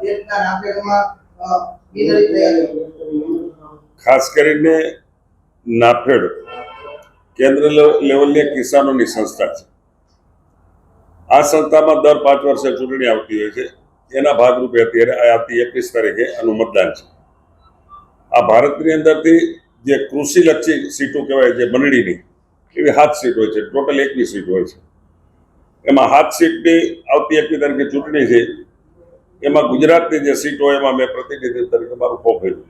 છે. ખાસ કરીને નાફેડ કેન્દ્ર લેવલની કિસાનોની સંસ્થા છે. આ સંસ્થામાં દર પાંચ વર્ષે ચૂંટણી આવતી હોય છે. એના ભાગરૂપે અત્યારે આવતી એકવીસ તારીખે આનું મતદાન છે. આ ભારતની અંદરથી જે કૃષિલક્ષી સીટો કહેવાય, જે મંડળીની, એવી હાથ સીટ હોય છે. ટોટલ એકવીસ સીટ હોય છે. એમાં હાથ સીટની આવતી એકવીસ તારીખે ચૂંટણી છે. એમાં ગુજરાતની જે સીટ હોય એમાં મેં પ્રતિનિધિ તરીકે મારું ફોર્મ ભર્યું.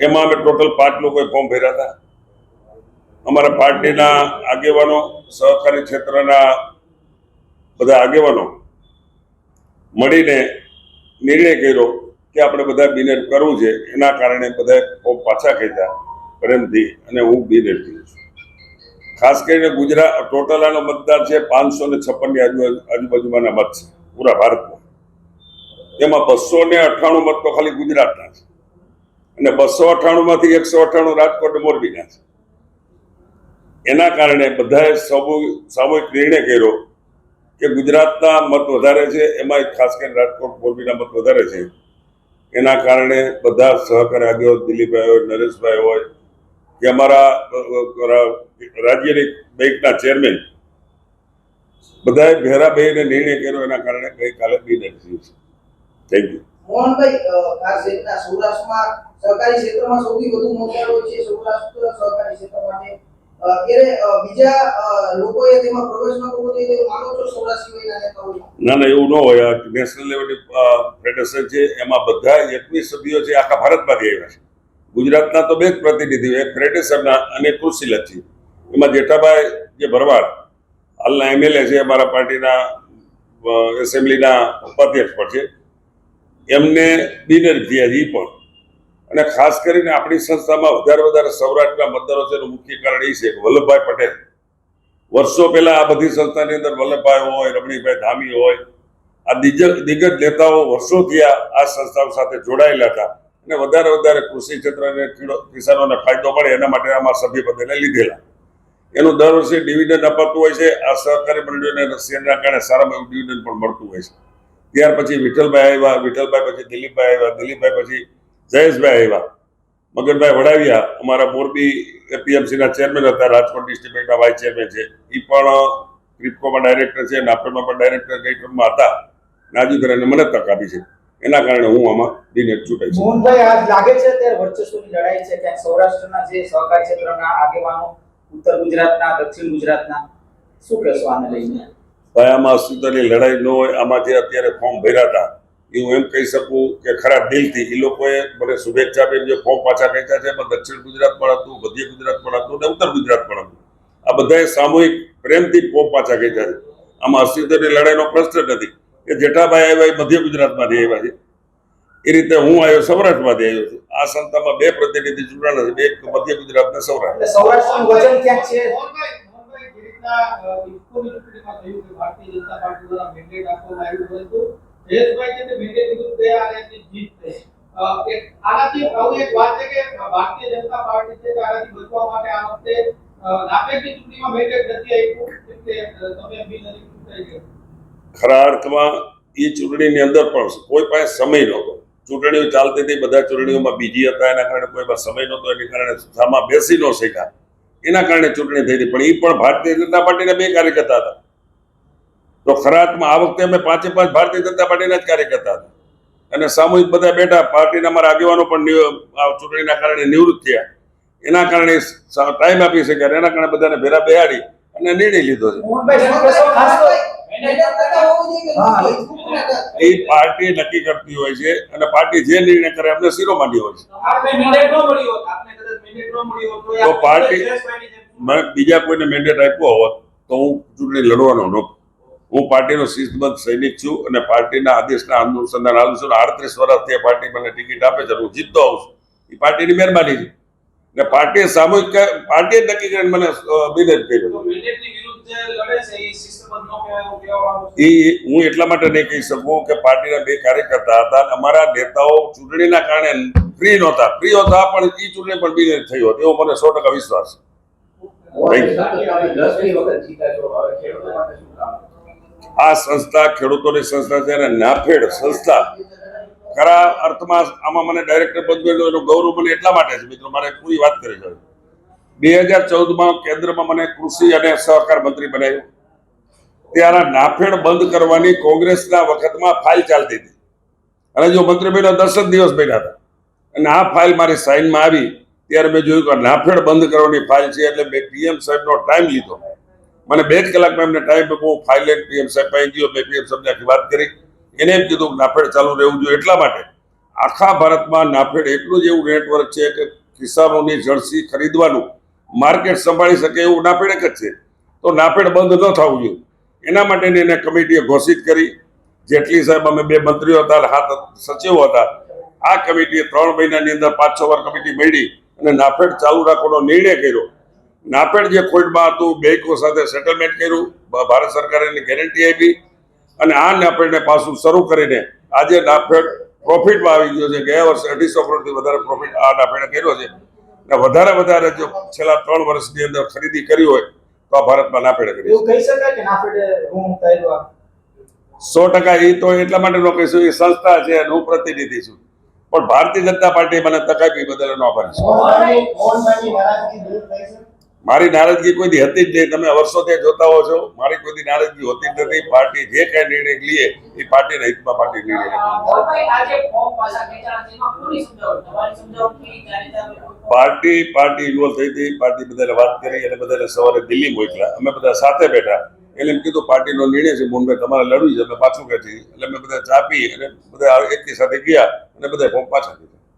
એમાં અમે ટોટલ પાંચ લોકોએ ફોર્મ ભર્યા હતા. અમારા પાર્ટીના આગેવાનો, સહકારી ક્ષેત્રના બધા આગેવાનો મળીને નિર્ણય કર્યો કે આપણે બધા બિનેટ કરવું છે. એના કારણે બધા ફોર્મ પાછા ખેંચ્યા પ્રેમથી અને હું બિનેટ થયું છું. ખાસ કરીને ગુજરાત ટોટલ આનો મતદાર છે પાંચસો ને છપ્પનની આજુબાજુ આજુબાજુમાંના મત છે. પૂરા ભારતમાં. એમાં બસો ને અઠ્ઠાણું મત તો ખાલી ગુજરાતના છે. અને બસો અઠ્ઠાણું માંથી એકસો અઠ્ઠાણું રાજકોટ મોરબીના છે. એના કારણે બધાએ સામૂહિક સામૂહિક નિર્ણય કર્યો કે ગુજરાતના મત વધારે છે એમાં ખાસ કરીને રાજકોટ મોરબીના મત વધારે છે. એના કારણે બધા સહકારી આગેવાન દિલીપભાઈ હોય, નરેશભાઈ હોય, કે અમારા રાજ્યની બેંકના ચેરમેન, બધાએ ભેરા નિર્ણય કર્યો એના કારણે ગઈકાલે યુ મોહનભાઈ ખાસ રીતના સૌરાષ્ટ્રમાં સહકારી ક્ષેત્રમાં સૌથી વધુ મોકલાડો છે સૌરાષ્ટ્ર સહકારી ક્ષેત્ર માટે? ન, ના, એવું ન હોય. નેશનલ લેવલની ફેડરેશન છે, એમાં બધા એકવીસ સભ્યો છે, આખા ભારતમાંથી આવ્યા છે. ગુજરાતના તો બે જ પ્રતિનિધિઓ, એક ફેડરેશનના અને કૃષિલક્ષી એમાં જેઠાભાઈ જે ભરવાડ, હાલના એમએલએ છે, અમારા પાર્ટીના એસેમ્બલીના ઉપાધ્યક્ષ પણ છે. એમને ડિનર ઈ પણ. અને ખાસ કરીને આપણી સંસ્થામાં વધારે વધારે સૌરાષ્ટ્રના મતદારો છે એનું મુખ્ય કારણ એ છે કે વલ્લભભાઈ પટેલ. વર્ષો પહેલા આ બધી સંસ્થાની અંદર વલ્લભભાઈ હોય રમણીભાઈ ધામી હોય, આ દિગ્જ, દિગ્ગજ નેતાઓ વર્ષોથી આ સંસ્થાઓ સાથે જોડાયેલા હતા. અને વધારે વધારે કૃષિ ક્ષેત્રને કિસાનોને ફાયદો મળે એના માટે આમાં સભ્ય પદેને લીધેલા. એનું દર વર્ષે ડિવિડન્ડ અપાતું હોય છે. આ સહકારી મંડળીઓને રશિયનના કારણે સારામાં ડિવિડન્ડ પણ મળતું હોય છે. ત્યાર પછી વિઠ્ઠલભાઈ આવ્યા, વિઠ્ઠલભાઈ પછી દિલીપભાઈ આવ્યા, દિલીપભાઈ પછી જયેશભાઈ આવ્યા. મગનભાઈ વડાવિયા, અમારા મોરબી એપીએમસીના ચેરમેન હતા, રાજકોટ ડિસ્ટ્રિક્ટ વાઇસ ચેરમેન છે. એ પણ ક્રિપ્કોમાં ડાયરેક્ટર છે, નાફેડમાં પણ ડાયરેક્ટર કઈ ક્રમમાં હતા. નાજુદરાને મને તક આપી છે. એના કારણે હું આમાં દિનેટ ચૂંટાઈ છું. મોહનભાઈ, આજ લાગે છે અત્યારે વર્ચસ્વની લડાઈ છે ક્યાંક સૌરાષ્ટ્રના જે સહકારી ક્ષેત્રના આગેવાનો, ઉત્તર ગુજરાતના, દક્ષિણ ગુજરાતના? શું કહેશો આને લઈને? આમાં અસ્તિત્વની લડાઈ ન હોય, આમાં જે અત્યારે ફોર્મ ભર્યા હતા એ હું એમ કહી શકું કે ખરા દિલથી એ લોકોએ મને શુભેચ્છા આપી, જે ફોર્મ પાછા ખેંચ્યા છે, એમાં દક્ષિણ ગુજરાત પણ હતું, મધ્ય ગુજરાત પણ હતું અને ઉત્તર ગુજરાત પણ હતું. આ બધાએ સામૂહિક પ્રેમથી ફોર્મ પાછા ખેંચ્યા છે. આમાં અસ્તિત્વની લડાઈનો પ્રશ્ન નથી. કે જેઠાભાઈ આવ્યા એ મધ્ય ગુજરાતમાંથી આવ્યા છે. એ રીતે હું આવ્યો, સૌરાષ્ટ્રમાંથી આવ્યો છું. આ સંસ્થામાં બે પ્રતિનિધિ ચૂંટાણા છે એક મધ્ય ગુજરાત ને સૌરાષ્ટ્ર ખરા અર્થમાં એ ચૂંટણીની અંદર પણ કોઈ પાસે સમય નહોતો. ચૂંટણીઓ ચાલતી હતી, બધા ચૂંટણીઓમાં બીજી હતા, એના કારણે કોઈ સમય નહોતો, એના કારણે સામા બેસી ન શક્યા. એના કારણે ચૂંટણી થઈ હતી. પણ એ પણ ભારતીય જનતા પાર્ટીના બે કાર્યકર્તા હતા. તો ખરાતમાં આ વખતે અમે પાંચે પાંચ ભારતીય જનતા પાર્ટીના જ કાર્યકર્તા હતા. અને સામૂહિક બધા બેઠા. પાર્ટીના અમારા આગેવાનો પણ આ ચૂંટણીના કારણે નિવૃત્ત થયા. એના કારણે ટાઈમ આપી શક્યા એના કારણે બધાને ભેરા બેહાડી અને નિર્ણય લીધો છે. એ પાર્ટી નક્કી કરતી હોય છે અને પાર્ટી જે નિર્ણય કરે એમને શિરોમાની હોય છે. તો પાર્ટી- બીજા કોઈને મેન્ડેટ આપ્યો હોત તો હું ચૂંટણી લડવાનો નહોતો હું પાર્ટીનો શિસ્તબદ્ધ સૈનિક છું અને પાર્ટીના આદેશના અનુસંધાન આવું છું. આડત્રીસ વર્ષથી પાર્ટી મને ટિકિટ આપે છે હું જીતતો આવું છું. એ પાર્ટીની મહેરબાની છે. ને પાર્ટીએ સામૂહિક પાર્ટીએ નક્કી કરીને મને બિલેજ કર્યો એ હું એટલા માટે નહીં કહી શકું કે પાર્ટીના બે કાર્યકર્તા હતા અને અમારા નેતાઓ ચૂંટણીના કારણે ફ્રી નહોતા. ફ્રી હતા પણ એ ચૂંટણી પણ બી થઈ હોત. એવો મને સો ટકા વિશ્વાસ આ સંસ્થા ખેડૂતોની સંસ્થા છે અને નાફેડ સંસ્થા. ખરા અર્થમાં આમાં મને ડાયરેક્ટર પદ મળ્યું એનો ગૌરવ મને એટલા માટે છે. મિત્રો મારે પૂરી વાત કરી છે બે હજાર ચૌદમાં કેન્દ્રમાં મને કૃષિ અને સહકાર મંત્રી બનાવ્યો. ત્યારે નાફેડ બંધ કરવાની કોંગ્રેસના વખતમાં ફાઇલ ચાલતી હતી. અને જો મંત્રી બન્યો દસ જ દિવસ બન્યા હતા. અને આ ફાઇલ મારી સાઇનમાં આવી. ત્યારે મેં જોયું કે નાફેડ બંધ કરવાની ફાઇલ છે એટલે મેં પીએમ સાહેબનો ટાઈમ લીધો. મને બે જ કલાકમાં એમને ટાઈમ આપ્યો. હું ફાઇલ લઈને પીએમ સાહેબ પાસે ગયો. મેં પીએમ સાહેબને આખી વાત કરી. એને એમ કીધું નાફેડ ચાલુ રહેવું જોઈએ એટલા માટે. આખા ભારતમાં નાફેડ એટલું જ એવું નેટવર્ક છે કે કિસાનોની જળસી ખરીદવાનું માર્કેટ સંભાળી શકે એવું નાફેડ એક જ છે. તો નાફેડ બંધ ન થવું જોઈએ. એના માટેની એને કમિટીએ ઘોષિત કરી. જેટલી સાહેબ અમે બે મંત્રીઓ હતા હાથ સચિવો હતા, આ કમિટીએ ત્રણ મહિનાની અંદર પાંચ છ વાર કમિટી મળી અને નાફેડ ચાલુ રાખવાનો નિર્ણય કર્યો. નાફેડ જે ખોટમાં હતું, બેંકો સાથે સેટલમેન્ટ કર્યું ભારત સરકારે એની ગેરંટી આપી, અને આ નાફેડને પાછું શરૂ કરીને આજે નાફેડ પ્રોફિટમાં આવી ગયો છે. ગયા વર્ષે અઢીસો કરોડથી વધારે પ્રોફિટ આ નાફેડે કર્યો છે. અને વધારે વધારે જો છેલ્લા ત્રણ વર્ષની અંદર ખરીદી કરી હોય તો આ ભારતમાં નાફેડે કરી કહી શકાય કે નાફેડે ઋણ સો ટકા એ તો એટલા માટે નો કહીશું એ સંસ્થા છે હું પ્રતિનિધિ છું. પણ ભારતીય જનતા પાર્ટી મને તક આપી બદલ એનો આભાર છું? મારી નારાજગી કોઈ હતી જ નહીં. તમે વર્ષોથી જોતા હો છો. મારી કોઈ નારાજગી હોતી જ નથી. પાર્ટી જે કઈ નિર્ણય લઈએ, એ પાર્ટીના હિતમાં પાર્ટી નિર્ણય પાર્ટી પાર્ટી ઇન્વોલ્વ થઈ હતી. પાર્ટી બધાને વાત કરી અને બધાને સવારે દિલ્હી મોકલ્યા. અમે બધા સાથે બેઠા. એટલે એમ કીધું, પાર્ટીનો નિર્ણય છે મોહનભાઈ તમારે લડવી છે. અમે પાછું ખેંચી એટલે અમે બધા ચા પી અને બધા એક સાથે ગયા અને બધા ફોર્મ પાછા દીધા